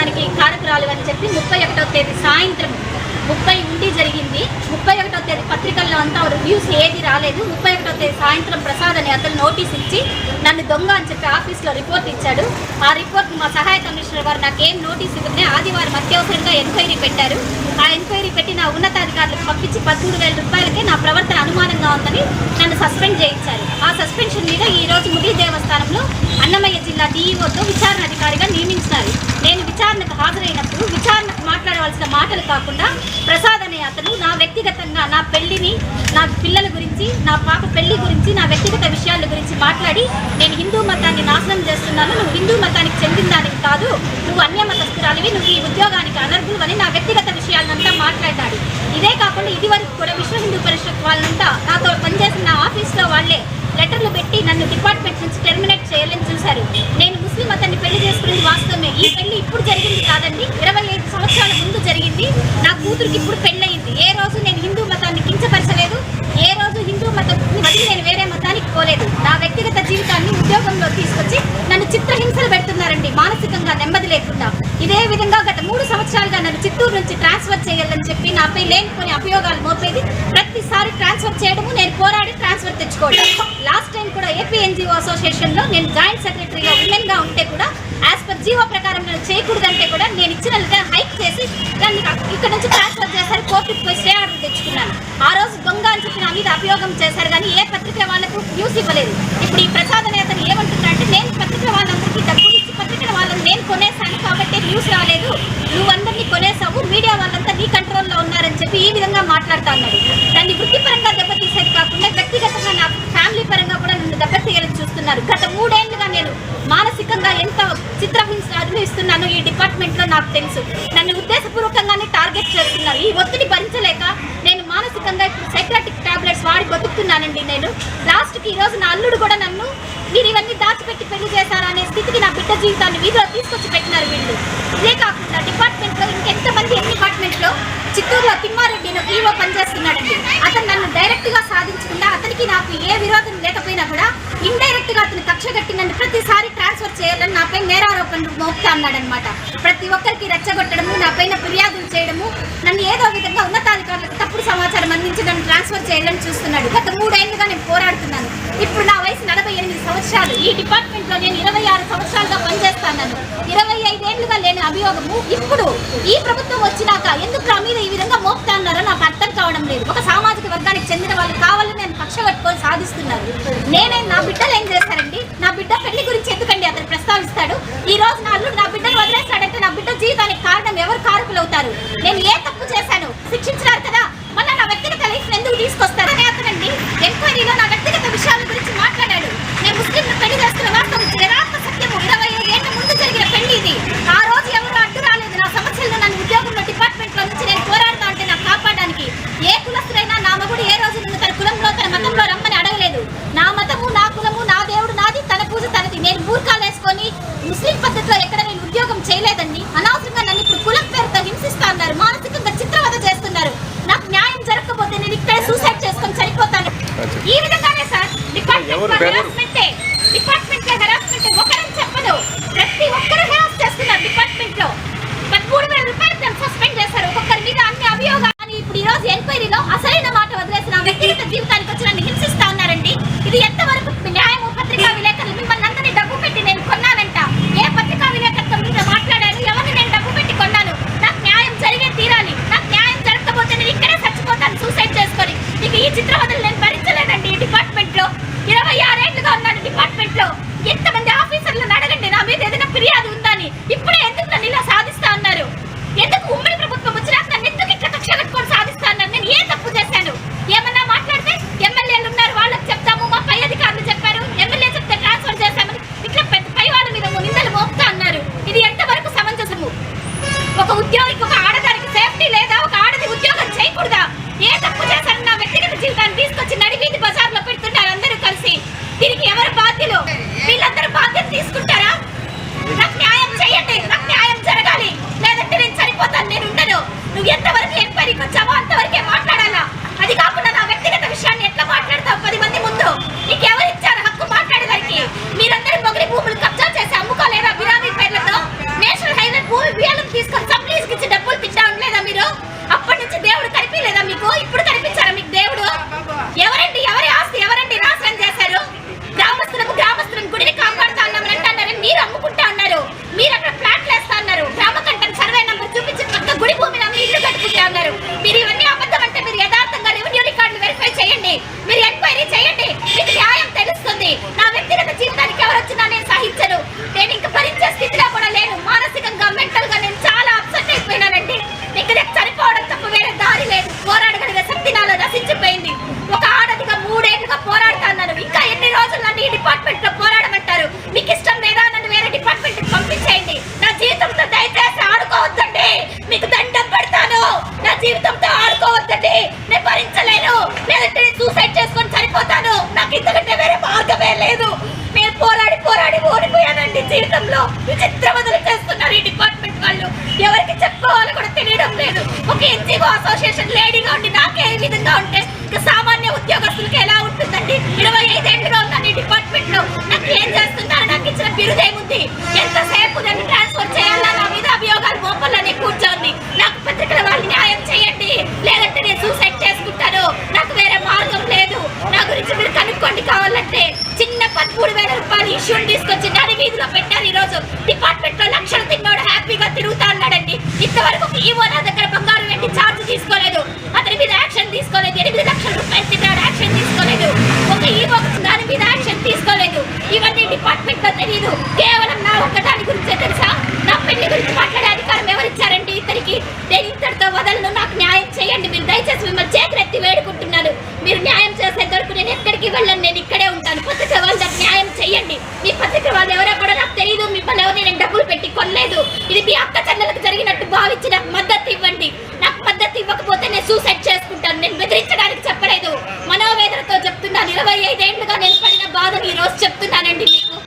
అని చెప్పి ముప్పై ఒకటో తేదీ సాయంత్రం ముప్పై ఉండి జరిగింది. ముప్పై ఒకటో తేదీ పత్రికల్లో అంతా రివ్యూస్ ఏది రాలేదు. ముప్పై ఒకటో తేదీ సాయంత్రం ప్రసాద్ అని అతను నోటీస్ ఇచ్చి నన్ను దొంగ అని చెప్పి ఆఫీస్లో రిపోర్ట్ ఇచ్చాడు. ఆ రిపోర్ట్ మా సహాయ కమిషనర్ వారు నాకేం నోటీస్ ఇవ్వకనే ఆదివారం అత్యవసరంగా ఎంక్వైరీ పెట్టారు. ఆ ఎంక్వైరీ పెట్టి నా ఉన్నతాధికారులకు పంపించి పదమూడు వేల రూపాయలకే నా ప్రవర్తన అనుమానంగా ఉందని నన్ను సస్పెండ్ చేయించారు. ఆ సస్పెన్షన్ మీద ఈరోజు ముడి దేవస్థానంలో అన్నమయ్య జిల్లా డీఈఓతో విచారణ అధికారిగా నియమించినారు. నేను విచారణకు హాజరైనప్పుడు విచారణకు మాట్లాడవలసిన మాటలు కాకుండా ప్రసాద్ అనే అతను నా వ్యక్తిగతంగా నా పెళ్ళిని నా పిల్లల గురించి నా పాప పెళ్ళి గురించి నా వ్యక్తిగత విషయాల గురించి మాట్లాడి నేను హిందూ మతాన్ని నాశనం చేస్తున్నాను నువ్వు హిందూ మతానికి చెందిన దానికి కాదు. నువ్వు అన్య మతస్థురాలివి నువ్వు ఈ ఉద్యోగానికి అనర్హులు అని నా వ్యక్తిగత విషయాలంతా మాట్లాడాడు ఇదే కాకుండా ఇది వరకు కూడా విశ్వ హిందూ పరిషత్ వాళ్ళంతా నాతో పనిచేసిన నా ఆఫీస్లో వాళ్ళే లెటర్లు పెట్టి నన్ను డిపార్ట్మెంట్ నుంచి టెర్మినేట్ చేయాలని చూశారు. నేను ముస్లిం అతన్ని పెళ్ళి చేసుకునేది వాస్తవమే. ఈ పెళ్ళి ఇప్పుడు జరిగింది కాదండి. ఇరవై ఐదు సంవత్సరాల ముందు జరిగింది. నా కూతురికి ఇప్పుడు పెళ్ళయింది. ఏ రోజు నేను హిందూ మతాన్ని కించపరచలేదు. ఏ రోజు హిందూ మతం నేను వేరే మతానికి పోలేదు. నా వ్యక్తిగత జీవితాన్ని ఉద్యోగంలో తీసుకొచ్చి నన్ను చిత్రహింసలు పెడుతున్నారండి. మానసికంగా నెమ్మది లేకుండా. ఇదే విధంగా గత మూడు సంవత్సరాలుగా నన్ను చిత్తూరు నుంచి ట్రాన్స్ఫర్ చేయాలని చెప్పి నాపై లేనిపోని అభియోగాలు మోపేది ప్రతిసారి ట్రాన్స్ఫర్ చేయడము నేను పోరాడి ట్రాన్స్ఫర్ తెచ్చుకోవడం. లాస్ట్ టైం కూడా ఏపీఎన్జిఓ అసోసియేషన్లో అసోసియేషన్లో నేను జాయింట్ సెక్రటరీగా ఉమెన్గా ఉంటే కూడా యాజ్ పర్ జీవో ప్రకారం నేను చేయకూడదంటే కూడా నేను ఇచ్చిన హైక్ చేసి దాన్ని ఇక్కడ నుంచి ట్రాన్స్ఫర్ చేశారు కోర్టుకు పోయి స్టే ఆర్డర్ తెచ్చుకున్నాను. ఆ రోజు దొంగ అని చెప్పి నా మీద అభియోగం చేశారు కానీ ఏ పత్రిక వాళ్ళకు న్యూస్ ఇవ్వలేదు. ఇప్పుడు ఈ ప్రసాద్ అనే అతను ఏమంటున్నాడంటే నేను పత్రిక వాళ్ళందరికీ డబ్బులు ఇచ్చి పత్రికల వాళ్ళని నేను కొనేసాను కాబట్టి న్యూస్ రాలేదు. నువ్వు అందరినీ కొనేసావు మీడియా వాళ్ళంతా నీ కంట్రోల్లో ఉన్నారని చెప్పి ఈ విధంగా మాట్లాడుతా అన్నాడు. దాన్ని వృత్తిపరంగా దెబ్బతీసేది కాకుండా వ్యక్తిగతంగా నా ఫ్యామిలీ పరంగా కూడా నన్ను దెబ్బతీయాలని చూస్తున్నారు గత మూడేళ్ళుగా నేను మానసికంగా ఎంత చిత్రహింస అనుభవిస్తున్నాను ఈ డిపార్ట్మెంట్లో నాకు తెలుసు నన్ను ఉద్దేశపూర్వకంగానే టార్గెట్ చేస్తున్నారు ఈ ఒత్తిడి భరించలేక నేను మానసికంగా ఇప్పుడు సైక్రాటిక్ టాబ్లెట్స్ వాడి బతుకుతున్నానండి నేను. లాస్ట్కి నా అల్లుడు కూడా నన్ను మీరు ఇవన్నీ దాచిపెట్టి పెళ్ళి చేశారనే అనే స్థితికి నా బిడ్డ జీవితాన్ని వీధిలో తీసుకొచ్చి పెట్టినారు వీళ్ళు. ఇదే కాకుండా డిపార్ట్మెంట్లో ఇంకెంతమంది ఎన్ని డిపార్ట్మెంట్లో చిత్తూరులో తిమ్మారెడ్డిను ఈవో పనిచేస్తున్నాడండి. అతను నన్ను డైరెక్ట్గా సాధించకుండా అతనికి నాకు ఏ విరోధం లేకపోయినా కూడా ఇండైరెక్ట్గా అతను కక్ష కట్టి నన్ను ప్రతిసారి ట్రాన్స్ఫర్ చేయాలని నాపై నేరారోపణలు మోపుతా అన్నాడనమాట ప్రతి ఒక్కరికి రెచ్చగొట్టడము నా పైన ఫిర్యాదులు చేయడము నన్ను ఏదో విధంగా ఉన్నతాధికారులకు తప్పుడు సమాచారం అందించి నన్ను ట్రాన్స్ఫర్ చేయాలని చూస్తున్నాడు. గత మూడేళ్ళుగా నేను పోరాడుతున్నాను. ఇప్పుడు నా వయసు నలభై ఎనిమిది సంవత్సరాలు. ఈ డిపార్ట్మెంట్లో నేను ఇరవై ఆరు సంవత్సరాలుగా పనిచేస్తాను ఇరవై ఐదేళ్ళుగా లేని అభియోగము ఇప్పుడు ఈ ప్రభుత్వం వచ్చినాక ఎందుకు నా మీద ఈ విధంగా మోపుతా అన్నారో నాకు అర్థం కావడం లేదు. ఒక సామాజిక వర్గానికి చెందిన వాళ్ళు కావాలని నేను కక్ష కట్టుకొని సాధిస్తున్నారు. నేనే నా బిడ్డలు ఏం చేశారండి నా బిడ్డ పెళ్ళి గురించి ఎందుకండి అతను ప్రస్తావిస్తాడు? ఈ రోజు నా అల్లుడు నా బిడ్డను వదిలేస్తాడంటే నా బిడ్డ జీవితానికి కారణం ఎవరు కారకులు అవుతారు? ఉద్యోగం చేయలేదండి జీవితంలో విచిత్రవదలు చేస్తున్నారు ఈ డిపార్ట్మెంట్ వాళ్ళు. ఎవరికి చెప్పుకోవాలో కూడా తెలియడం లేదు. ఒక ఎన్జిఓ అసోసియేషన్ లేడీగా ఉండి నాకే ఈ విధంగా ఉంటే సామాన్య ఉద్యోగస్తులకు ఎలా ఉంటుందండి? ఇరవై ఐదేళ్ళుగా ఉన్నాను ఈ డిపార్ట్మెంట్లో. నాకు ఏం చేస్తున్నారు? నాకు ఇచ్చిన బిరుదేముంది? ఎంతసేపు నన్ను ట్రాన్స్ఫర్ చేయాలన్నా నా మీద అభియోగాలు మోపాలని కూర్చోండి నాకు పత్రికల వాళ్ళు న్యాయం చేయండి లేదంటే నేను సూసైడ్ చేసుకుంటాను నాకు వేరే మార్గం లేదు నా గురించి మీరు కనుక్కోండి కావాలంటే చిన్న పదమూడు వేల రూపాయలు ఇష్యూని తీసుకొచ్చి నడి వీధిలో పెట్టారు ఈ రోజు డిపార్ట్మెంట్లో లక్షలు తిన్నోడు హ్యాపీగా తిరుగుతా ఉన్నాడండి. ఇంతవరకు ఈవో నా దగ్గర బంగారం పెట్టి ఛార్జ్ తీసుకోలేదు. అతని మీద యాక్షన్ తీసుకోలేదు. ఎనిమిది లక్షల రూపాయలు తిన్నాడు యాక్షన్ తీసుకోలేదు. ఒక ఈవో దాని మీద యాక్షన్ తీసుకోలేదు. ఇవన్నీ డిపార్ట్మెంట్లో తెలియదు కేవలం నా ఒక్కదాని గురించే తెలుసా? నా పెళ్ళి గురించి మాట్లాడే అధికారం ఎవరిచ్చారండి? ఇతనికి నేను ఇంతటితో వదలను నాకు న్యాయం చేయండి మీరు దయచేసి మిమ్మల్ని చేతులెత్తి వేడుకుంటున్నాను మీరు న్యాయం చేసేంత వరకు నేను ఎక్కడికి వెళ్ళను నేను ఇక్కడే ఉంటాను పత్రిక వాళ్ళు నాకు న్యాయం చేయండి మీ పత్రిక వాళ్ళు ఎవరో కూడా నాకు తెలియదు మిమ్మల్ని ఎవరిని నేను డబ్బులు ఇది మీ అక్క చెల్లెలకు జరిగినట్టు భావించి నాకు మద్దతు ఇవ్వండి. నాకు మద్దతు ఇవ్వకపోతే నేను సూసైడ్ చేసుకుంటాను. నేను బెదిరించడానికి చెప్పలేదు. మనోవేదనతో చెప్తున్నాను. ఇరవై ఐదేళ్ళుగా నేను పడిన బాధను ఈ రోజు మీకు.